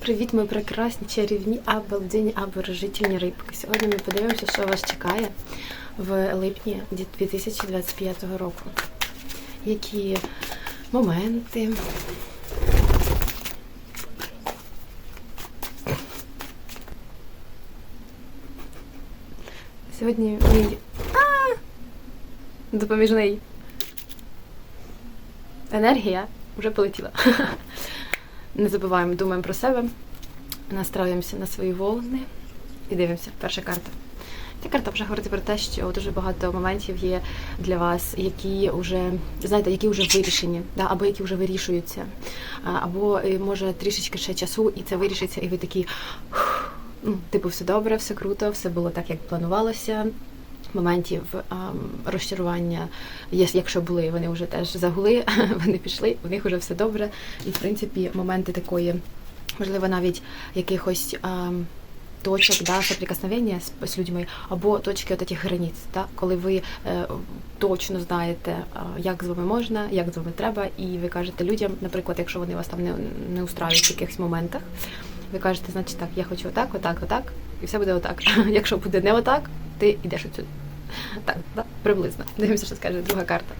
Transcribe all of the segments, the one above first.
Привіт, мої прекрасні, чарівні, обалденні, обворожительні рибки. Сьогодні ми подивимося, що вас чекає в липні 2025 року. Які моменти. Сьогодні мій допоміжний енергія вже полетіла. Не забуваємо, думаємо про себе, настроюємося на свої волни і дивимося. Перша карта. Ця карта вже говорить про те, що дуже багато моментів є для вас, які вже знаєте, які вже вирішені, да, або які вже вирішуються, або е, може трішечки ще часу, і це вирішиться, і ви такі ну, типу, все добре, все круто, все було так, як планувалося. Моментів ем, розчарування, якщо були, вони вже теж загули, вони пішли, у них вже все добре. І в принципі, моменти такої, можливо, навіть якихось ем, точок да, соприкосновення з, з людьми, або точки от таких границь, да, коли ви е, точно знаєте, е, як з вами можна, як з вами треба, і ви кажете людям, наприклад, якщо вони вас там не, не устраюють в якихось моментах, ви кажете, значить так, я хочу отак, отак, отак, і все буде отак. Якщо буде не отак, ти йдеш отсюди. Так, так, приблизно. Дивимося, що скаже друга карта.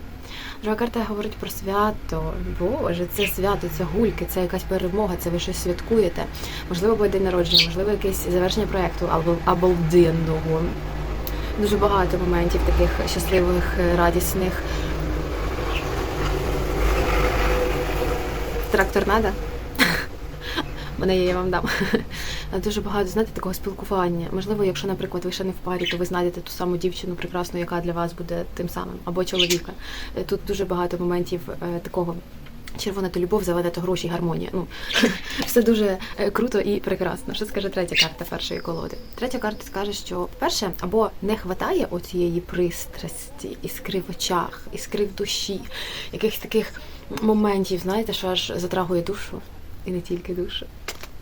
Друга карта говорить про свято. Боже, це свято, це гульки, це якась перемога, це ви щось святкуєте. Можливо, буде день народження, можливо, якесь завершення проєкту або обалденного. Дуже багато моментів таких щасливих, е, радісних. Трактор надо? Мене є, я вам дам. Дуже багато, знаєте, такого спілкування. Можливо, якщо, наприклад, ви ще не в парі, то ви знайдете ту саму дівчину прекрасну, яка для вас буде тим самим, або чоловіка. Е, Тут дуже багато моментів е, такого. Червона то любов, зелена то гроші, гармонія. Ну все дуже е, круто і прекрасно. Що скаже третя карта першої колоди? Третя карта скаже, що перше або не хватає оцієї пристрасті, іскри в очах, іскри в душі, якихось таких моментів, знаєте, що аж затрагує душу, і не тільки душу,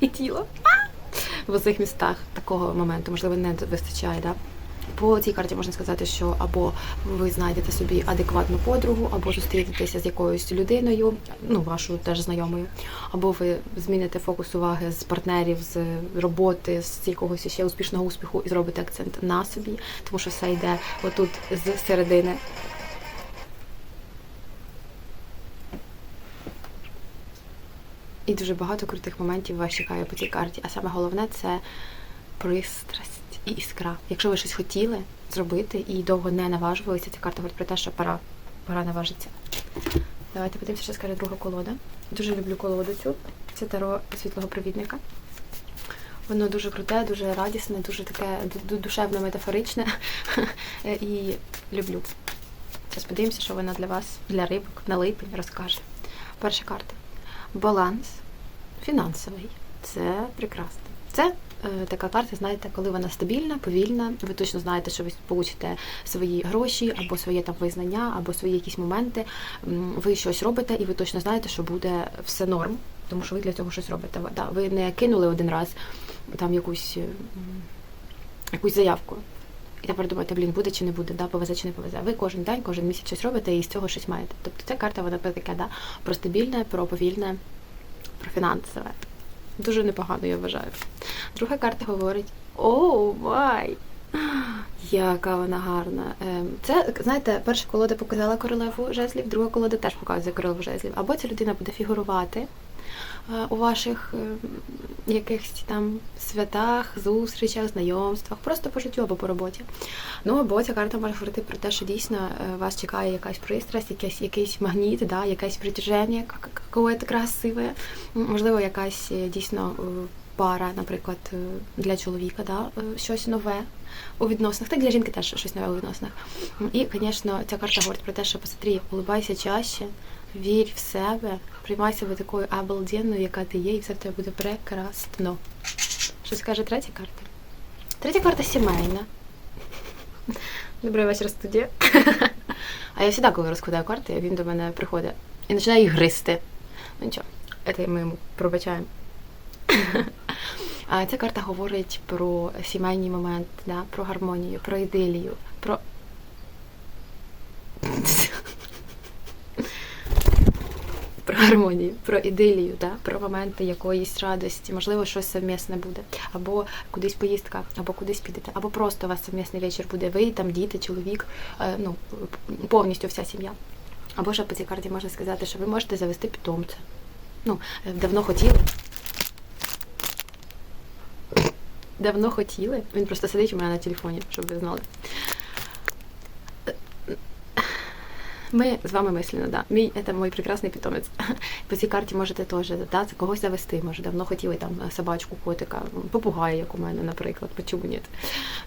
і тіло. В цих містах такого моменту, можливо, не вистачає. Да? По цій карті можна сказати, що або ви знайдете собі адекватну подругу, або зустрінетеся з якоюсь людиною, ну вашою теж знайомою, або ви зміните фокус уваги з партнерів, з роботи, з якогось ще успішного успіху і зробите акцент на собі, тому що все йде отут з середини. І дуже багато крутих моментів вас чекає по цій карті. А саме головне це пристрасть і іскра. Якщо ви щось хотіли зробити і довго не наважувалися, ця карта говорить про те, що пора, пора наважитися. Давайте подивимося, що скаже друга колода. Дуже люблю колоду цю. Це таро світлого провідника. Воно дуже круте, дуже радісне, дуже таке ду- ду- душевно метафоричне. І люблю. Зараз подивимося, що вона для вас, для рибок, на липень розкаже. Перша карта. Баланс фінансовий. Це прекрасно. Це е, така карта, знаєте, коли вона стабільна, повільна. Ви точно знаєте, що ви получите свої гроші, або своє там визнання, або свої якісь моменти. Ви щось робите, і ви точно знаєте, що буде все норм, тому що ви для цього щось робите. Да, ви не кинули один раз там якусь, якусь заявку. І тепер думаєте, блін, буде чи не буде, да, повезе чи не повезе. Ви кожен день, кожен місяць щось робите і з цього щось маєте. Тобто ця карта вона таке, да, про стабільне, про повільне, про фінансове. Дуже непогано, я вважаю. Друга карта говорить: О, май! Яка вона гарна. Ем, Це, знаєте, перша колода показала королеву жезлів, друга колода теж показує королеву жезлів. Або ця людина буде фігурувати у ваших ем, якихось там святах, зустрічах, знайомствах, просто по життю або по роботі. Ну або ця карта може говорити про те, що дійсно е, вас чекає якась пристрасть, якийсь, якийсь магніт, да, якесь притяження какое-то красиве, можливо, якась е, дійсно е, пара, наприклад, е, для чоловіка, да, е, щось нове у відносинах, так для жінки теж щось нове у відносинах. І, звісно, ця карта говорить про те, що посмотри, улыбайся чаще, вірь в себе, приймай себе такою обалденною, яка ти є, і все в тебе буде прекрасно. Що скаже третя карта? Третя карта сімейна. Добрий вечір, студія. А я завжди, коли розкладаю карти, він до мене приходить і починає їх гризти. Ну нічого, це ми йому пробачаємо. А ця карта говорить про сімейний момент, да, про гармонію, про ідилію, про. про... гармонію, про ідилію, да? про моменти якоїсь радості, можливо, щось совмісне буде, або кудись поїздка, або кудись підете, або просто у вас совмісний вечір буде. Ви там діти, чоловік, е, ну повністю вся сім'я. Або ж по цій карті можна сказати, що ви можете завести питомця. Ну, е, давно хотіли. Давно хотіли. Він просто сидить у мене на телефоні, щоб ви знали. Ми з вами мислено, да. Мій це мій прекрасний питомець. По цій карті можете теж да, когось завести. Може, давно хотіли там собачку, котика, попугая, як у мене, наприклад, почому ні.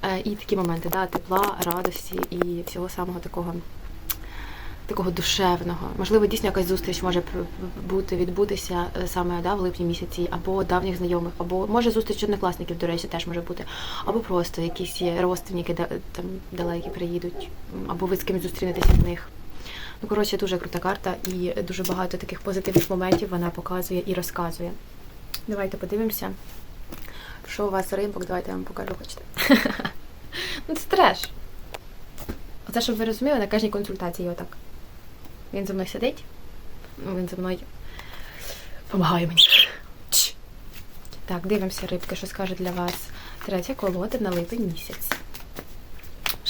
Е, І такі моменти, да, тепла, радості і всього самого такого. Такого душевного, можливо, дійсно якась зустріч може бути, відбутися е, саме да, в липні місяці, або давніх знайомих, або може зустріч однокласників, до речі, теж може бути, або просто якісь є родственники там далекі приїдуть, або ви з кимось зустрінетеся в них. Ну, коротше, дуже крута карта і дуже багато таких позитивних моментів вона показує і розказує. Давайте подивимося, що у вас ринок, давайте я вам покажу, хочете. ну, це треш. Оце, щоб ви розуміли, на кожній консультації отак. Він зі мною сидить, ну, він зі мною допомагає мені. Так, дивимося, рибки, що скаже для вас третя колода на липень місяць.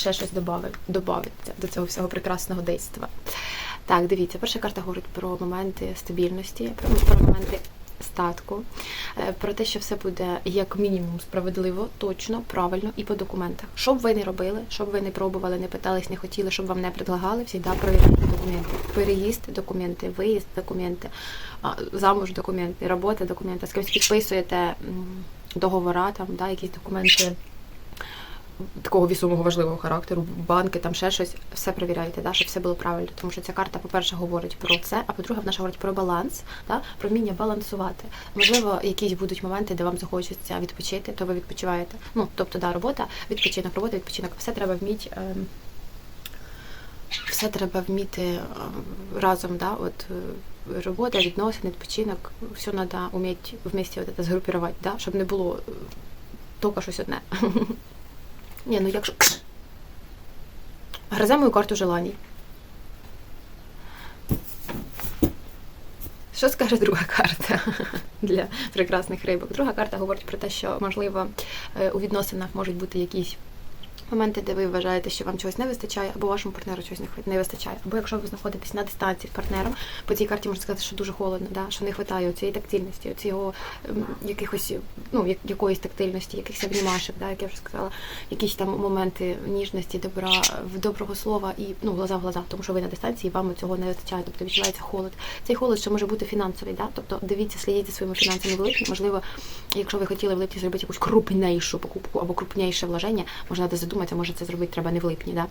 Ще щось добавиться до цього всього прекрасного действа. Так, дивіться, перша карта говорить про моменти стабільності, про, моменти статку, е, про те, що все буде як мінімум справедливо, точно, правильно і по документах. Що б ви не робили, що б ви не пробували, не питались, не хотіли, щоб вам не предлагали, завжди перевіряйте документи. Переїзд, документи, виїзд, документи, замуж, документи, робота, документи. З кимось підписуєте договора, там, да, якісь документи такого вісомого важливого характеру, банки, там ще щось, все перевіряйте, да, щоб все було правильно. Тому що ця карта, по-перше, говорить про це, а по-друге, вона говорить про баланс, да, про вміння балансувати. Можливо, якісь будуть моменти, де вам захочеться відпочити, то ви відпочиваєте. Ну, тобто, да, робота, відпочинок, робота, відпочинок. Все треба вміти. ем, все треба вміти е, разом, да, от е, робота, відносини, відпочинок, все треба вміти вместе от згрупувати, да, щоб не було е, тільки щось одне. Ні, ну якщо. Гризе мою карту желаній. Що скаже друга карта для прекрасних рибок? Друга карта говорить про те, що, можливо, е, у відносинах можуть бути якісь моменти, де ви вважаєте, що вам чогось не вистачає, або вашому партнеру чогось не вистачає. Або якщо ви знаходитесь на дистанції з партнером, по цій карті можна сказати, що дуже холодно, да? що не вистачає цієї тактильності, цього якихось, ну, як- якоїсь тактильності, якихось обнімашок, да, як я вже сказала, якісь там моменти ніжності, добра, доброго слова і ну, глаза в глаза, тому що ви на дистанції, вам цього не вистачає, тобто відчувається холод. Цей холод ще може бути фінансовий, да? тобто дивіться, слідіть за своїми фінансами в. Можливо, якщо ви хотіли в липні зробити якусь крупнішу покупку або крупніше вложення, може треба задуматися, може це зробити треба не в липні. Да?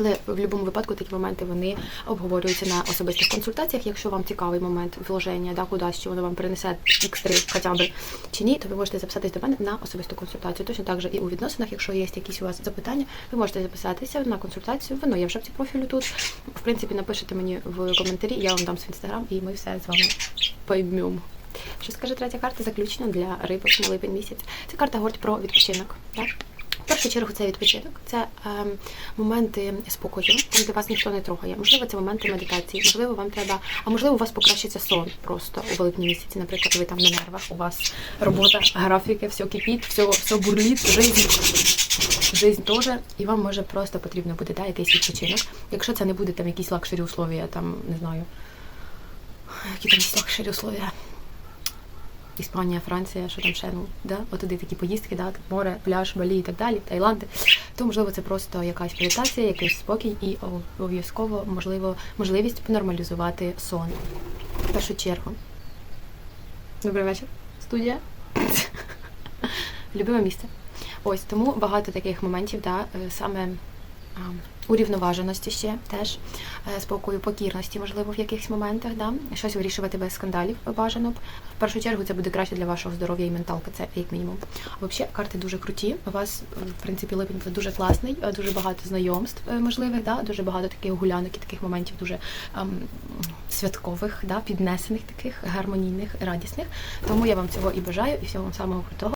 Але в будь-якому випадку такі моменти вони обговорюються на особистих консультаціях. Якщо вам цікавий момент вложення, да, кудись, чи воно вам принесе X3 хоча б чи ні, то ви можете записатись до мене на особисту консультацію. Точно так же і у відносинах, якщо є якісь у вас запитання, ви можете записатися на консультацію. Воно є в шапці профілю тут. В принципі, напишете мені в коментарі, я вам дам свій інстаграм, і ми все з вами поймемо. Що скаже третя карта заключення для рибок на липень місяць? Ця карта говорить про відпочинок. Так? В першу чергу це відпочинок, це ем, моменти спокою, там, де вас ніхто не трогає. Можливо, це моменти медитації, можливо, вам треба, а можливо, у вас покращиться сон просто у великні місяці. Наприклад, ви там на нервах, у вас робота, графіки, все кипить, все, все бурліт, жизнь. Жизнь теж, і вам може просто потрібно буде да, якийсь відпочинок. Якщо це не буде там якісь лакшері условия, там не знаю, які там лакшері условия. Іспанія, Франція, що там ще, ну, да? от туди такі поїздки, да? море, пляж, Балі і так далі, Таїланди. То, можливо, це просто якась медитація, якийсь спокій і обов'язково можливо можливість нормалізувати сон. В першу чергу. Добрий вечір, студія. Любиме місце. Ось тому багато таких моментів, да, е, саме урівноваженості ще теж е, спокою, покірності, можливо, в якихось моментах, да, щось вирішувати без скандалів бажано б. В першу чергу це буде краще для вашого здоров'я і менталки, це як мінімум. Взагалі карти дуже круті. У вас, в принципі, липень це дуже класний, е, дуже багато знайомств е, можливих, да, дуже багато таких гулянок і таких моментів дуже ем, святкових, да, піднесених, таких гармонійних, радісних. Тому я вам цього і бажаю, і всього вам самого крутого.